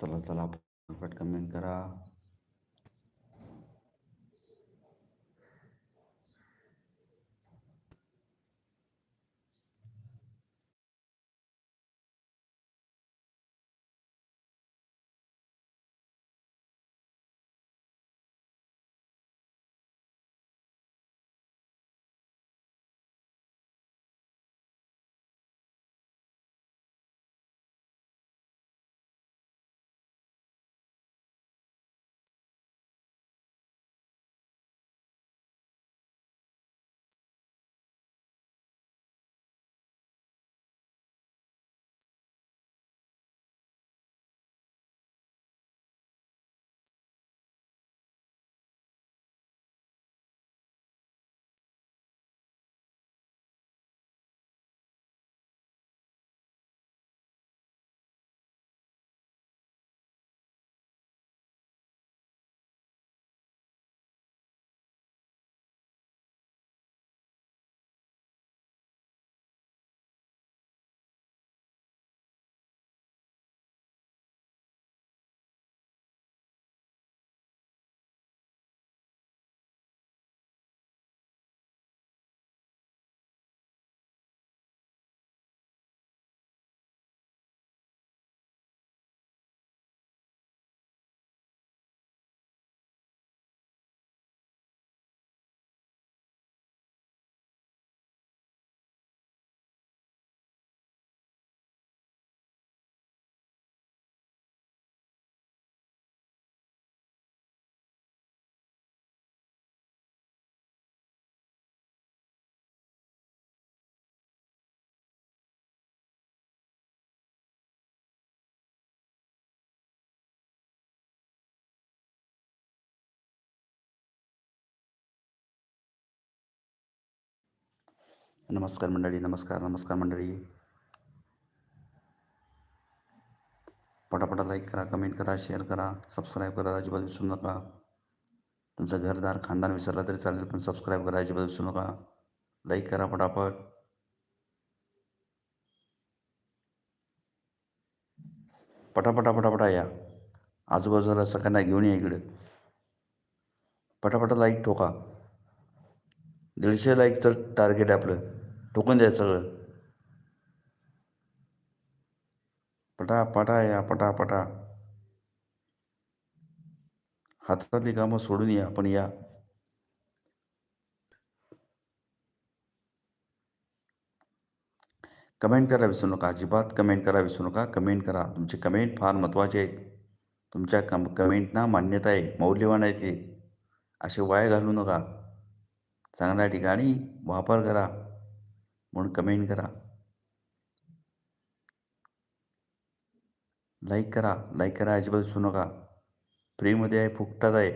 चला चला पट कमेंट करा. नमस्कार मंडळी नमस्कार नमस्कार मंडळी. पटापटा लाईक करा कमेंट करा शेअर करा सबस्क्राईब करा अजिबात विसरू नका. तुमचं घरदार खानदान विसरलं तरी चालेल पण सबस्क्राईब करा अजिबात विसरू नका. लाईक करा पटापट. पटापटा पटापटा या. आजूबाजूला सगळ्यांना घेऊन या इकडे. पटापटा लाईक ठोका. दीडशे लाईकचं टार्गेट आहे आपलं. टोकन द्यायचं सगळं. पटा पटा या पटा पटा. हातातली कामं सोडून या पण या. कमेंट करा विसरू नका. अजिबात कमेंट करा विसरू नका. कमेंट करा. तुमचे कमेंट फार महत्त्वाचे आहेत. तुमच्या कम कमेंटना मान्यता आहे. मौल्यवान आहे ते. असे वाया घालू नका. चांगल्या ठिकाणी वापर करा. म्हणून कमेंट करा. लाईक करा. लाईक करा अजिबात विसरू नका. फ्रीमध्ये आहे फुकटात आहे.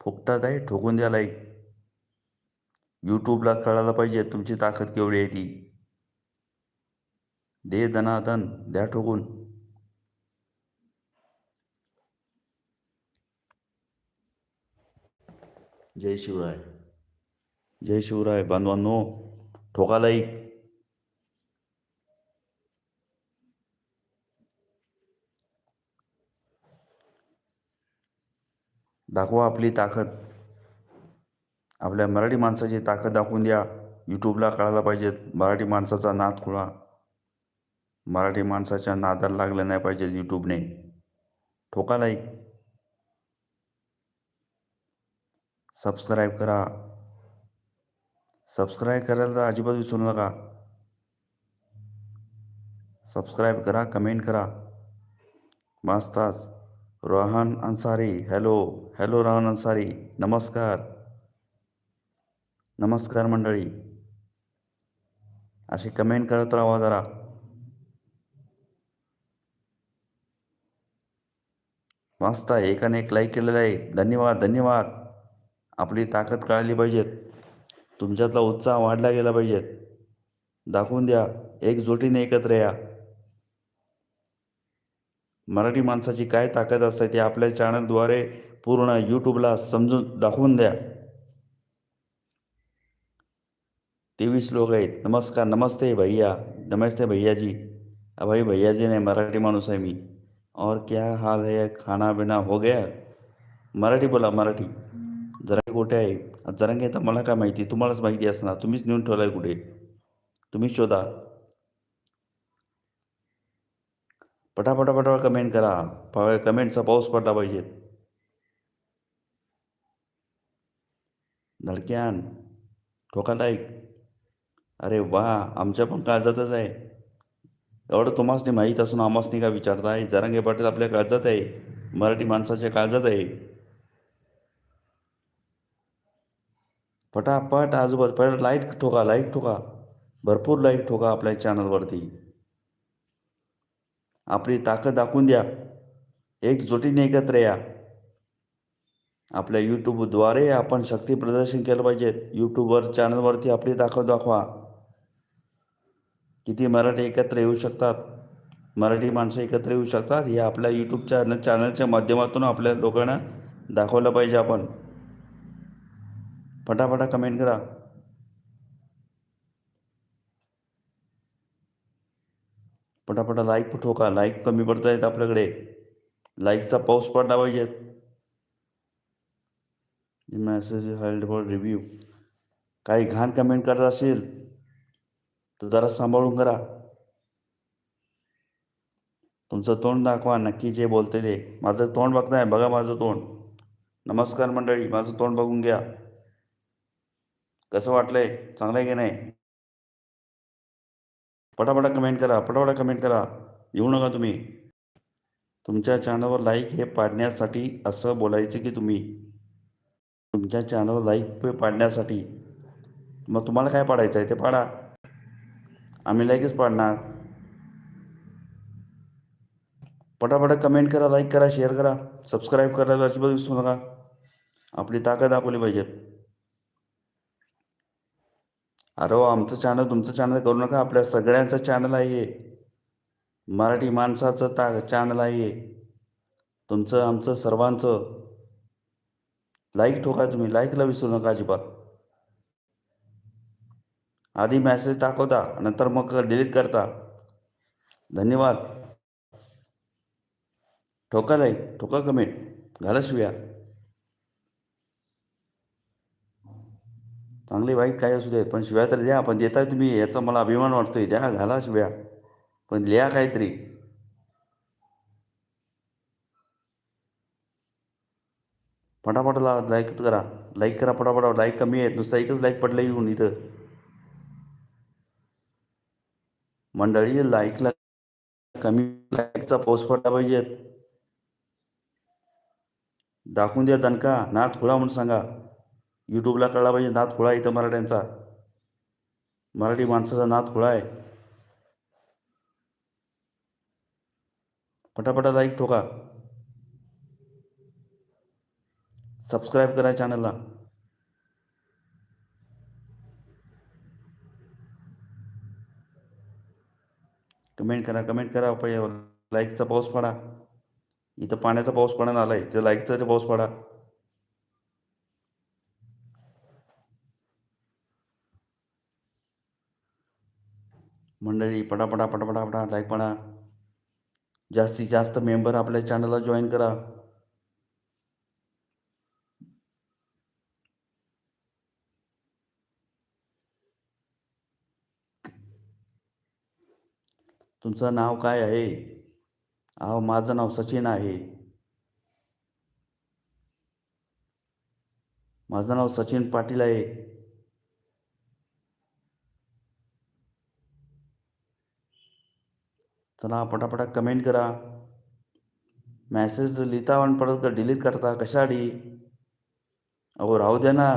फुकटात आहे ठोकून द्या लाईक यूट्यूबला कळायला पाहिजे तुमची ताकद केवढी आहे ती. दे दनादन द्या ठोकून. जय शिवराय जय शिवराय बांधवांनो ठोका लाईक दाखवा आपली ताकद. आपल्या मराठी माणसाची ताकद दाखवून द्या. यूट्यूबला कळायला पाहिजे मराठी माणसाचा नाद खुळा. मराठी माणसाच्या नादाला लागलं नाही पाहिजे यूट्यूबने ठोका लाईक सबस्क्राईब करा. सबस्क्राईब करायला तर अजिबात विसरू नका. सबस्क्राईब करा कमेंट करा. मस्ताच रोहन अन्सारी हॅलो हॅलो रोहन अन्सारी. नमस्कार. नमस्कार मंडळी. अशी कमेंट करत राहा जरा मस्त आहे. एकाने एक लाईक केलेलं आहे. धन्यवाद धन्यवाद. आपली ताकद कळाली पाहिजेत. तुमच्यातला उत्साह वाढला गेला पाहिजेत. दाखवून द्या एकजुटीने एकत्र या. मराठी माणसाची काय ताकद असते ते आपल्या चॅनलद्वारे पूर्ण यूट्यूबला समजून दाखवून द्या. तेवीस लोक आहेत. नमस्कार नमस्ते भैया. नमस्ते भैयाजी. अब भाई भैया जी नाही मराठी माणूस आहे मी. और क्या हाल है? खाना बिना हो गया? मराठी बोला मराठी. जरा कुठे आहे जरांगे तर मला काय माहिती तुम्हालाच माहिती असणार तुम्हीच नेऊन ठेवलाय कुठे? तुम्हीच शोधा. पटापटा पटापट कमेंट करा. कमेंटचा पाऊस पडला पाहिजेत. धडक्यान ठोका लाईक अरे वा आमच्या पण काळजातच आहे. एवढं तुम्हाला माहीत असून आम्हासनी का विचारताय? जरांगे पाटील आपल्या काळजात आहे. मराठी माणसाच्या काळजात आहे. पटापट आजूबाजू पहिला लाईक ठोका लाईक ठोका. भरपूर लाईक ठोका आपल्या चॅनलवरती आपली ताकद दाखवून द्या. एकजुटीने एकत्र या. आपल्या यूट्यूबद्वारे आपण शक्ती प्रदर्शन केलं पाहिजे. यूट्यूबवर चॅनलवरती आपली ताकद दाखवा. किती मराठी एकत्र येऊ शकतात? मराठी माणसं एकत्र येऊ शकतात? हे आपल्या यूट्यूब चॅनल चॅनलच्या माध्यमातून आपल्या लोकांना दाखवलं पाहिजे आपण. फटाफटा कमेंट करा. पटापटा लाईक ठोका. लाईक कमी पडत आहेत आपल्याकडे लाईकचा पाऊस पडला पाहिजेत मॅसेज हेल्ड फॉर रिव्ह्यू काही घाण कमेंट करत असेल तर जरा सांभाळून करा. तुमचं तोंड दाखवा नक्की जे बोलते ते. माझं तोंड बघताय बघा माझं तोंड. नमस्कार मंडळी माझं तोंड बघून घ्या. कसं वाटलंय? चांगलं आहे की नाही? पटापटा कमेंट करा पटापटा कमेंट करा. येऊ नका तुम्ही. तुमच्या चॅनलवर लाईक हे पाडण्यासाठी असं बोलायचं की तुम्ही. तुमच्या चॅनलवर लाईक पाडण्यासाठी. मग तुम्हाला काय पाडायचं आहे ते पाडा. आम्ही लाईकच पाडणार. पटापटा कमेंट करा लाईक करा शेअर करा सबस्क्राईब करायला अजिबात विसरू नका. आपली ताकद दाखवली पाहिजेत. अरे हो आमचं चॅनल तुमचं चॅनल करू नका. आपल्या सगळ्यांचं चॅनल आहे मराठी माणसाचं ता चॅनल आहे तुमचं आमचं सर्वांचं. लाईक ठोका तुम्ही. लाईकला विसरू नका अजिबात. आधी मॅसेज दाखवता नंतर मग डिलीट करता. धन्यवाद. ठोका लाईक ठोका कमेंट घाला शिव्या. चांगली वाईट काय असू दे पण शिव्या तर द्या पण देताय तुम्ही याचा मला अभिमान वाटतोय द्या घाला शिव्या. पण लिहा काहीतरी. फटाफट ला लाईक करा. लाईक करा फटाफट लाईक कमी आहेत. नुसतं एकच लाईक पडलं येऊन इथं. मंडळी लाईकला कमी लाईकचा पाऊस पडला पाहिजेत. दाखवून द्या दणका. नाथ खुला म्हणून सांगा. यूट्यूबला कळला पाहिजे नात खुळा इथं मराठ्यांचा. मराठी माणसाचा नाथ खुळा आहे. पटापटात लाईक ठोका सबस्क्राईब करा चॅनलला कमेंट करा कमेंट करा लाईकचा पाऊस पडा. इथं पाण्याचा पाऊस पडा आला आहे तर लाईकचा तरी पाऊस पडा. मंडळी पटापटा पटापटा पटा लाईक पडा जास्तीत जास्त मेंबर आपल्या चॅनलला जॉईन करा. तुमचं नाव काय आहे? अहो माझं नाव सचिन आहे. माझं नाव सचिन पाटील आहे. चला पटापटा कमेंट करा. मॅसेज लिहिता आणि परत डिलीट करता. कशासाठी अहो राहू द्या ना.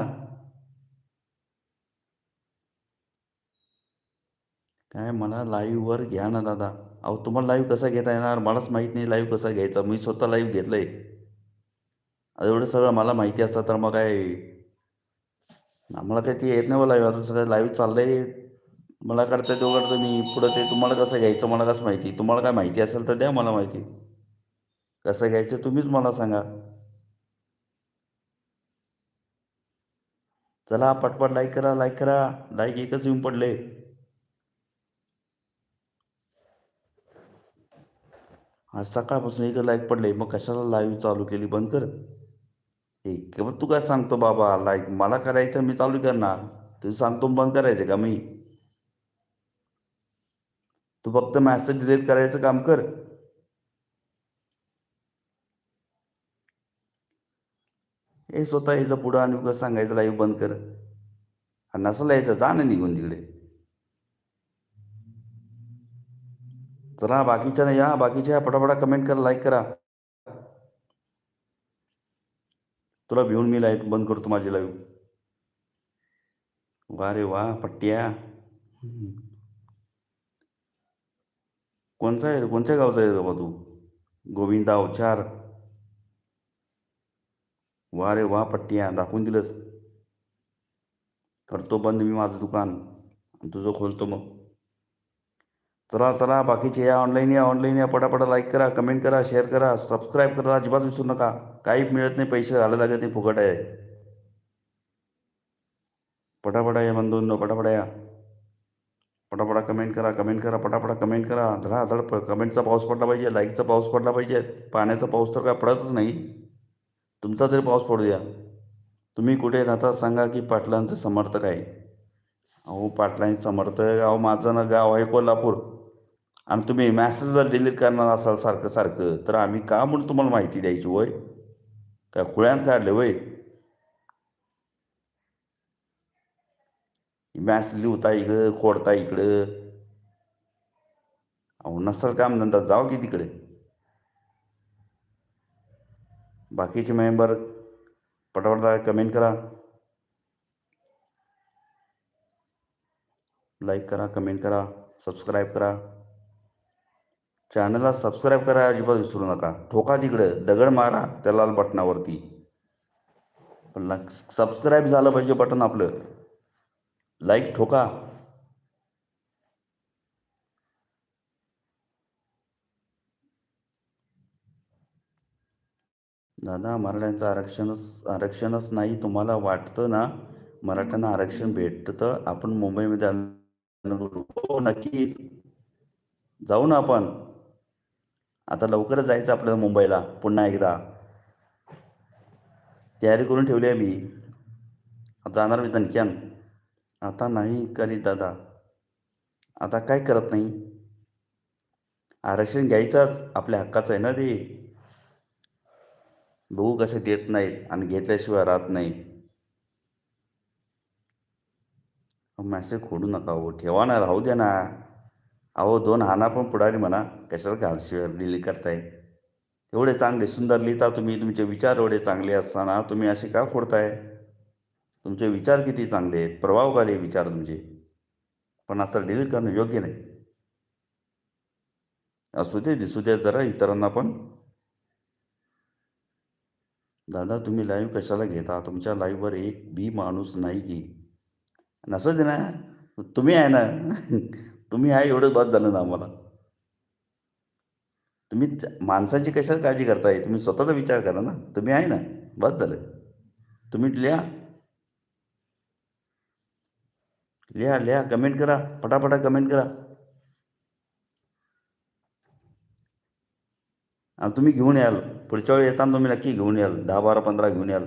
काय मला लाईव्हवर घ्या ना दादा. अहो तुम्हाला लाईव्ह कसा घेता येणार? मलाच माहीत नाही लाईव्ह कसा घ्यायचा. मी स्वतः लाईव्ह घेतलं आहे आता एवढं सगळं मला माहिती असतं तर मग काय? आम्हाला काही ते येत नाही लाईव्ह आता सगळं लाईव्ह चाललं आहे मला करता येतो करतो मी पुढं ते तुम्हाला कसं घ्यायचं मला कसं माहिती? तुम्हाला काय माहिती असेल तर द्या मला माहिती. कसं घ्यायचं तुम्हीच मला सांगा. चला पटपट लाईक करा लाईक करा. लाईक एकच येऊन पडले. आज सकाळपासून एकच लाईक पडले. मग कशाला लाईव्ह चालू केली? बंद कर. एक तू काय सांगतो बाबा? लाईक मला करायचं मी चालू करणार. तू सांगतो बंद करायचं का मी? तू फक्त मॅसेज डिलीट करायचं काम कर. हे स्वतः याचं पुढं आणि कसं सांगायचं लाईव्ह बंद कर. आणि नसलं यायचं जा ना निघून तिकडे. चला बाकीच्या या बाकीच्या पटापटा कमेंट करा लाईक करा. तुला भिवून मी लाइट बंद करतो माझी लाईव्ह वा रे वा पट्ट्या. कोणचा आहे? कोणत्या गावचा आहे बाबा तू? गोविंदा अवचार वा रे वा पट्ट्या दाखवून दिलंस. करतो बंद मी माझं दुकान. आणि तुझं खोलतो मग. चला चला बाकीचे या ऑनलाईन या ऑनलाईन या. पटापटा लाईक करा कमेंट करा शेअर करा सबस्क्राईब करा. अजिबात विसरू नका. काही मिळत नाही पैसे घाला लागत नाही फुकट आहे. पटापटा या बंधूंनो पटापटा या. पटापटा कमेंट करा कमेंट करा पटापटा कमेंट करा. धडाधड प कमेंटचा पाऊस पडला पाहिजे लाईकचा पाऊस पडला पाहिजे. पाण्याचा पाऊस तर काय पडतच नाही. तुमचा तरी पाऊस पडू द्या. तुम्ही कुठे राहता सांगा की पाटलांचे समर्थक आहे. अहो पाटलांचे समर्थक अहो माझं ना गाव आहे कोल्हापूर. आणि तुम्ही मॅसेज जर डिलीट करणार असाल सारखं सारखं तर आम्ही का म्हणून तुम्हाला माहिती द्यायची वय? काय खुळ्यात काढले वय? मॅथ्स लिहता इकडं खोडता इकडं. अहो नसल काम धंदा जाव की तिकडे. बाकीचे मेंबर पटापटा कमेंट करा. लाईक करा कमेंट करा सबस्क्राईब करा. चॅनलला सबस्क्राईब करा अजिबात विसरू नका. ठोका तिकडं दगड मारा त्या लाल बटनावरती. पण सबस्क्राईब झालं पाहिजे बटन आपलं. लाईक ठोका. दादा मराठ्यांचं आरक्षणच आरक्षणच नाही तुम्हाला वाटतं ना? मराठ्यांना आरक्षण भेटतं आपण मुंबईमध्ये हो नक्कीच. जाऊ ना आपण. आता लवकरच जायचं आपल्याला मुंबईला पुन्हा एकदा. तयारी करून ठेवली आहे मी. जाणार मी तनक्यान आता नाही करीत दादा. आता काय करत नाही? आरक्षण घ्यायचंच आपल्या हक्काचं आहे ना ते. बघू कसे देत नाहीत आणि घेतल्याशिवाय राहत नाही. मॅसेज खोडू नका हो ठेवा ना राहू द्या ना. अहो दोन हाना पण पुढारी म्हणा कशाला घालशिवाय डिलीट करताय? एवढे चांगले सुंदर लिहिता तुम्ही तुमचे विचार एवढे चांगले असताना तुम्ही असे का खोडताय? तुमचे विचार किती चांगले आहेत? प्रभावकारी विचार तुमचे. पण असं डिलीट करणं योग्य नाही. असू दे दिसू द्या जरा इतरांना पण. दादा तुम्ही लाईव्ह कशाला घेता? तुमच्या लाईव्हवर एक बी माणूस नाही की. नसं दे ना तुम्ही आहे ना? तुम्ही आहे एवढंच बस झालं ना आम्हाला. तुम्ही माणसाची कशाला काळजी करताय? तुम्ही स्वतःचा विचार करा ना. तुम्ही आहे ना? बस झालं. तुम्ही लिहा. लिहा लिहा कमेंट करा पटापटा कमेंट करा. आणि तुम्ही घेऊन याल. पुढच्या वेळी येताना तुम्ही नक्की घेऊन याल. दहा, बारा, पंधरा घेऊन याल.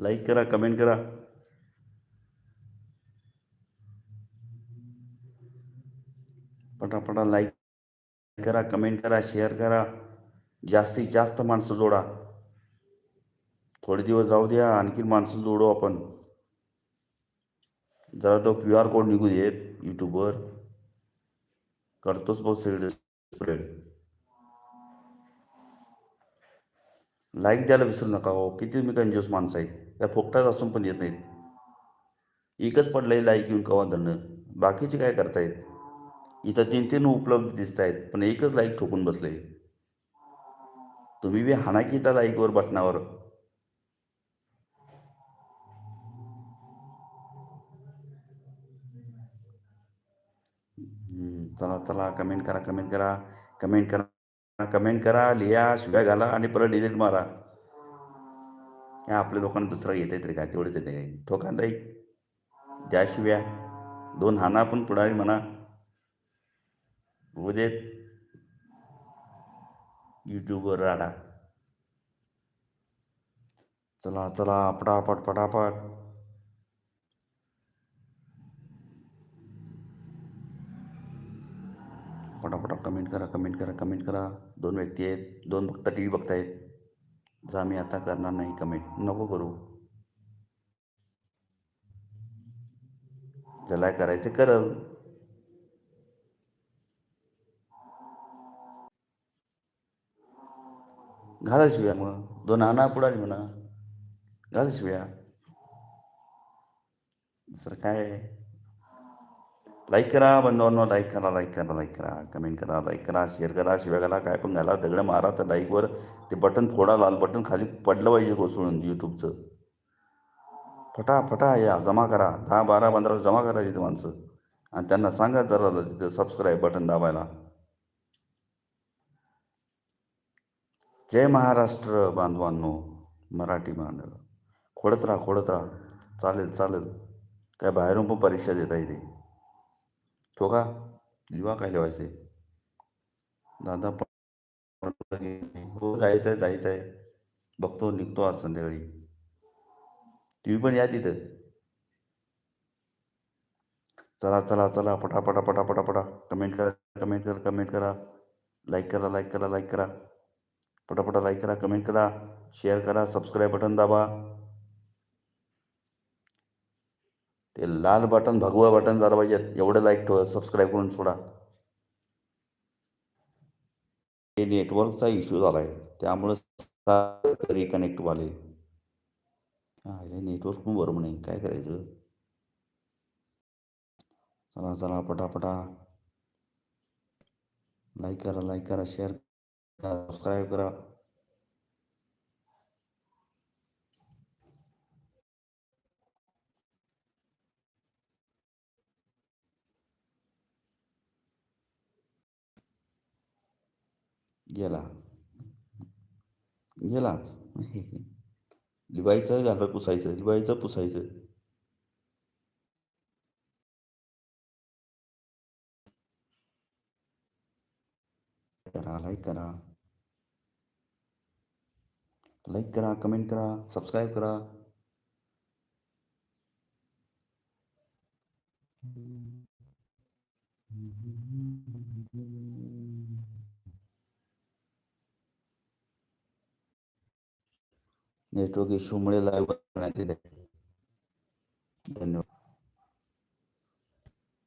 लाईक करा कमेंट करा. पटापटा लाईक करा कमेंट करा शेअर करा. जास्तीत जास्त माणसं जोडा. थोडे दिवस जाऊ द्या आणखी माणसं जोडू आपण. जरा तो क्यू आर कोड निघू देत यूट्यूबवर करतोच भाऊ सगळे स्प्रेड लाईक द्यायला विसरू नका हो किती मी कंजूस माणसं आहेत त्या फोकटात असून पण येत नाहीत. एकच पडलंय लाईक येऊन कवा धरणं? बाकीचे काय करतायत? इथं तीन तीन उपलब्ध दिसत आहेत पण एकच लाईक ठोकून बसले तुम्ही बी हाना की त्या लाईकवर बटनावर चला चला कमेंट करा कमेंट करा कमेंट करा कमेंट करा लिहा शिव्या घाला आणि परत डिलीट मारा. या आपल्या लोकांना दुसरा येत तरी काय तेवढंच येते ठोका लाईक द्या शिव्या. दोन हाना पण पुढारी म्हणा. होऊ देत. यूट्यूबवर राडा. चला चला पटापट पटापट. पटापटा कमेंट करा कमेंट करा कमेंट करा. दोन व्यक्ती आहेत दोन फक्त टी व्ही बघतायत. जा मी आता करणार नाही कमेंट नको करू. ज्याला करायचं करल. घाला शिव्या मग. दोन आणा पुढारी म्हणा. घाला शिव्या. दुसरं काय? लाईक करा बंधवांनो लाईक करा लाईक करा लाईक करा कमेंट करा लाईक करा शेअर करा शिव्या करा काय पण घाला दगडं मारा तर लाईकवर ते बटन फोडा लाल बटन खाली पडलं पाहिजे कोसळून यूट्यूबचं फटा फटा या जमा करा. दहा बारा पंधरा जमा करा तिथे माणसं. आणि त्यांना सांगा जरा तिथं सबस्क्राईब बटन दाबायला. जय महाराष्ट्र बांधवांनो मराठी बांधव खोडत राहा खोडत राहा. चालेल चालेल. काय बाहेरून पण परीक्षा देता येते. तो लिवा काय लिवायचे दादा हो जायचं आहे जायचं आहे बघतो निघतो आज संध्याकाळी तुम्ही पण या तिथं चला चला चला पटापटा पटापटा पटा कमेंट करा कमेंट करा कमेंट करा लाईक करा लाईक करा लाईक करा पटापटा लाईक करा कमेंट करा शेअर करा सबस्क्राईब बटन दाबा ते लाल बटन भगवा बटन झालं पाहिजे एवढं लाईक ठेवा सबस्क्राईब करून सोडा. हे नेटवर्कचा इश्यू झाला आहे त्यामुळे रिकनेक्ट वाले हा हे नेटवर्क पण बरोबर नाही काय करायचं? चला चला पटापटा. लाईक करा लाईक करा शेअर करा सबस्क्राईब करा. गेला. गेलाच. लिवायचं घालून पुसायचं लिवायचं पुसायचं. करा लाईक करा. लाईक करा कमेंट करा सबस्क्राईब करा. नेटवर्क इश्यूमुळे लाईव्ह करण्यात येते धन्यवाद.